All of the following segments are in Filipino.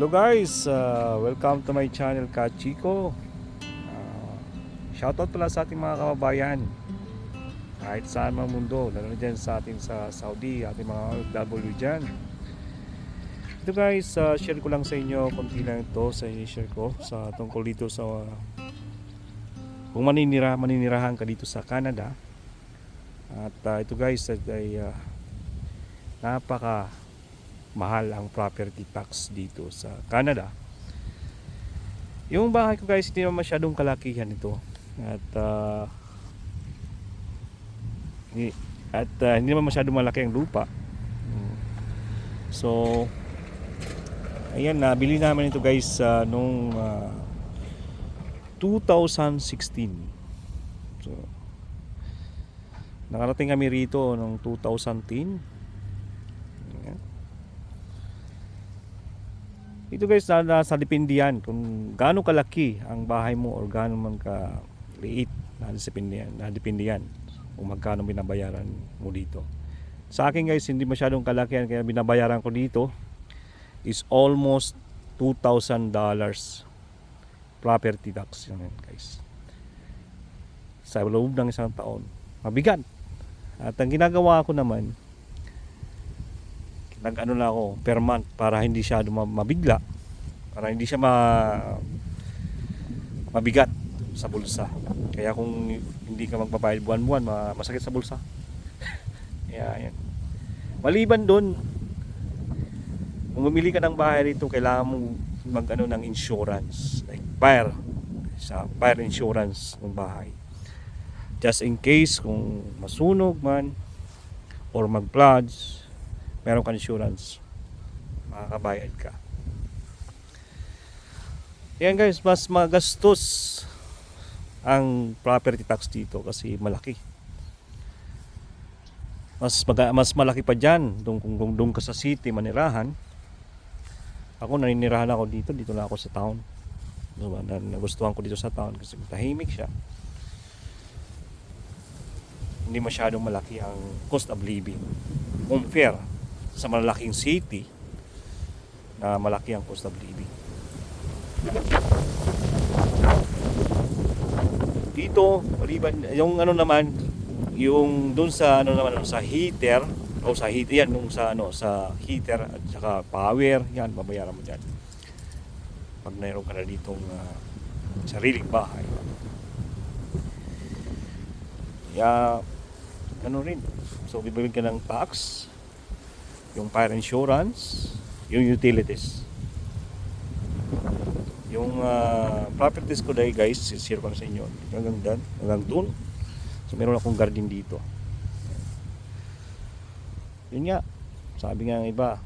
Hello guys, uh, welcome to my channel Kachiko. Uh, shoutout pala sa ating mga kababayan. Kahit saan mang mundo, lalo na dyan sa atin sa Saudi, ating mga OFW dyan. Ito guys, uh, share ko lang sa inyo, konti lang ito sa share ko sa tungkol dito sa uh, kung maninira, maninirahan ka dito sa Canada. At uh, ito guys ay uh, napaka mahal ang property tax dito sa Canada. Yung bahay ko guys, hindi naman masyadong kalakihan ito. At uh, at uh, hindi naman masyadong malaki ang lupa. So ayan, nabili namin ito guys uh, nung uh, 2016. So nakarating kami rito nung 2010. Ayan. Ito guys, na, nasa depende yan kung gaano kalaki ang bahay mo or gaano man ka liit na depende yan, na depende yan kung magkano binabayaran mo dito. Sa akin guys, hindi masyadong kalaki yan kaya binabayaran ko dito is almost $2,000 property tax yun guys. Sa loob ng isang taon. Mabigat. At ang ginagawa ko naman, nag-ano na ako per month para hindi siya mabigla. Para hindi siya ma mabigat sa bulsa. Kaya kung hindi ka magbabayad buwan-buwan ma- masakit sa bulsa. Kaya yan maliban doon kung bumili ka ng bahay rito kailangan mong mag ano ng insurance. Like fire. Sa fire insurance ng bahay. Just in case kung masunog man or mag-floods meron ka insurance. Makakabayad ka. Yan guys mas magastos ang property tax dito kasi malaki. Mas maga, mas malaki pa diyan doon kung doon ka sa city manirahan. Ako naninirahan ako dito dito na ako sa town. Diba? na, nagustuhan ko dito sa town kasi tahimik siya. Hindi masyadong malaki ang cost of living. Compare sa malalaking city na malaki ang cost of living. Dito, maliban, yung ano naman, yung dun sa ano naman sa heater o sa heater yan nung sa ano sa heater at saka power yan babayaran mo diyan pag mayroon ka na ditong ah, sariling bahay. Kaya ano rin so bibigyan ka ng tax yung fire insurance, yung utilities. Yung ah, properties ko dahil guys, share ko na sa inyo. Hanggang doon, hanggang doon. So meron akong garden dito. Yun nga, sabi nga ng iba,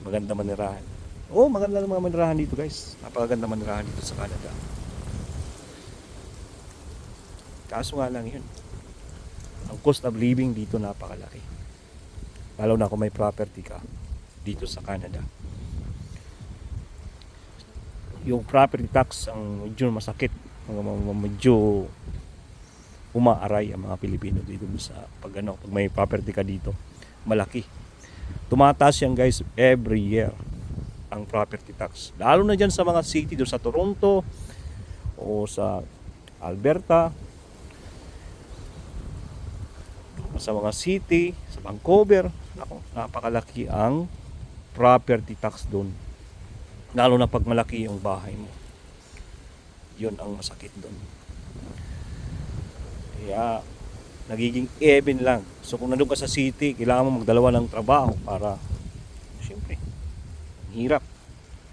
maganda manirahan. Oo, oh, maganda ng mga manirahan dito guys. Napakaganda manirahan dito sa Canada. Kaso nga lang yun. Ang cost of living dito napakalaki lalo na kung may property ka dito sa Canada. Yung property tax ang medyo masakit. Medyo umaaray ang mga Pilipino dito sa pag ano pag may property ka dito. Malaki. Tumataas yan guys every year ang property tax. Lalo na dyan sa mga city doon sa Toronto o sa Alberta. Sa mga city, sa Vancouver, nako, napakalaki ang property tax doon. Lalo na pag malaki yung bahay mo. Yun ang masakit doon. Kaya, nagiging even lang. So kung nandun ka sa city, kailangan mo magdalawa ng trabaho para, siyempre, ang hirap.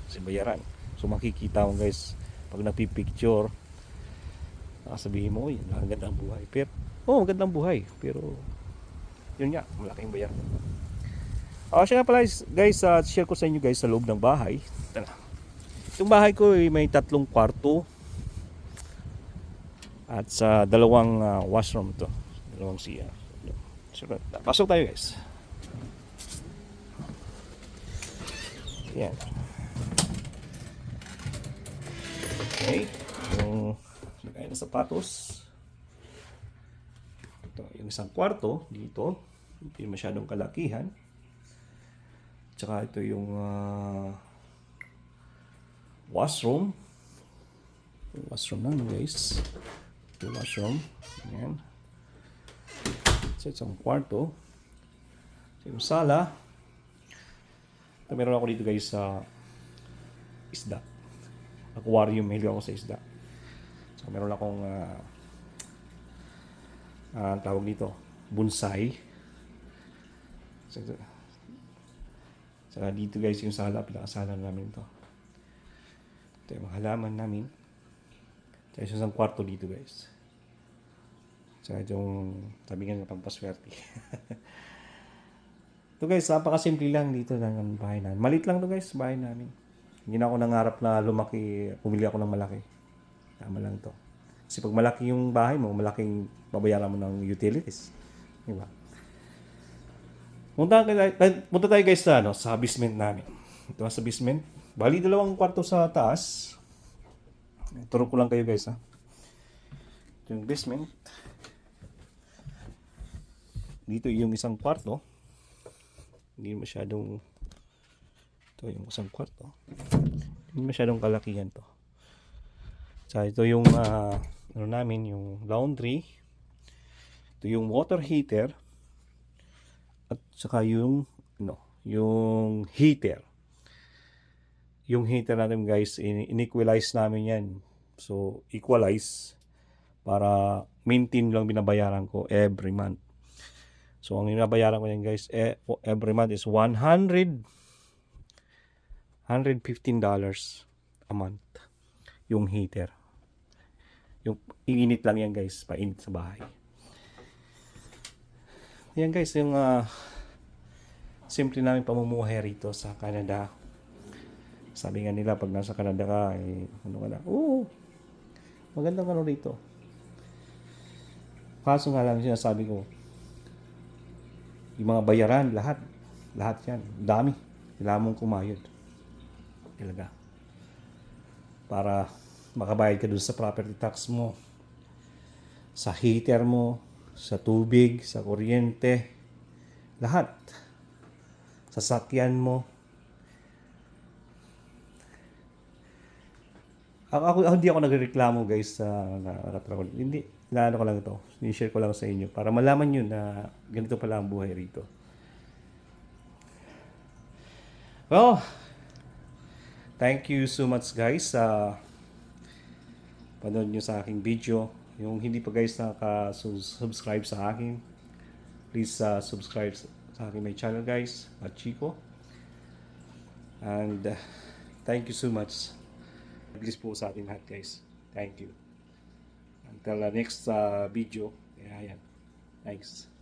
Kasi bayaran. So makikita mo guys, pag nagpipicture, nakasabihin mo, uy, ang ang buhay. Pero, oh, magandang buhay. Pero, yun nga, malaking bayan. Ah, siya nga pala guys, uh, share ko sa inyo guys sa loob ng bahay. Ito na. Bahay ko ay may tatlong kwarto at sa dalawang ah, washroom to. Dalawang CR. So, pasok tayo guys. Yan. Okay. Yung lagay na sapatos. Ito, yung isang kwarto dito. Hindi masyadong kalakihan. Tsaka ito yung ah, washroom. Washroom na guys. Yung washroom. Ayan. So, isang kwarto. So, yung sala. Ito, meron ako dito guys sa isda. Aquarium. Mahilig ako sa isda. So, meron akong ah, ang tawag dito, bonsai. So, Saka dito guys yung sala, pinakasala namin to. Ito yung halaman namin. Tsaka yung isang kwarto dito guys. Tsaka yung sabi nga ng pampaswerte. ito guys, napakasimple lang dito ng bahay namin. Malit lang to guys, bahay namin. Hindi na ako nangarap na lumaki, pumili ako ng malaki. Tama lang to. Kasi pag malaki yung bahay mo, malaking babayaran mo ng utilities. Di? Punta, tayo- punta tayo guys sa, ano, sa basement namin. Ito sa basement. Bali, dalawang kwarto sa taas. Turo ko lang kayo guys ha. Ito yung basement. Dito yung isang kwarto. Hindi masyadong ito yung isang kwarto. Hindi masyadong kalakihan to. Sa ito yung ah, ano namin, yung laundry. Ito yung water heater at saka yung no, yung heater. Yung heater natin guys, in- in-equalize namin yan. So, equalize para maintain lang binabayaran ko every month. So, ang binabayaran ko yan guys, eh, every month is 100 $115 a month yung heater. Yung iinit lang yan guys, painit sa bahay. Yan guys, yung ah, simple namin pamumuhay rito sa Canada. Sabi nga nila, pag nasa Canada ka, eh, ano ka na, oo, magandang ano rito. Kaso nga lang sinasabi ko, yung mga bayaran, lahat, lahat yan, dami. Kailangan mong kumayod. Talaga. Para makabayad ka dun sa property tax mo, sa heater mo, sa tubig, sa kuryente, lahat. Sa sakyan mo. Ako, ako, ako- hindi ako nagreklamo guys sa nakatrabaho. Hindi, inaano ko lang ito. I-share ko lang sa inyo para malaman nyo na ganito pala ang buhay rito. Well, thank you so much guys sa panood nyo sa aking video. Yung hindi pa guys nakaka-subscribe sa akin, please uh, subscribe sa aking my channel guys, at Chico. And uh, thank you so much. Please po sa ating lahat guys. Thank you. Until the next uh, video. Kaya yan. Thanks.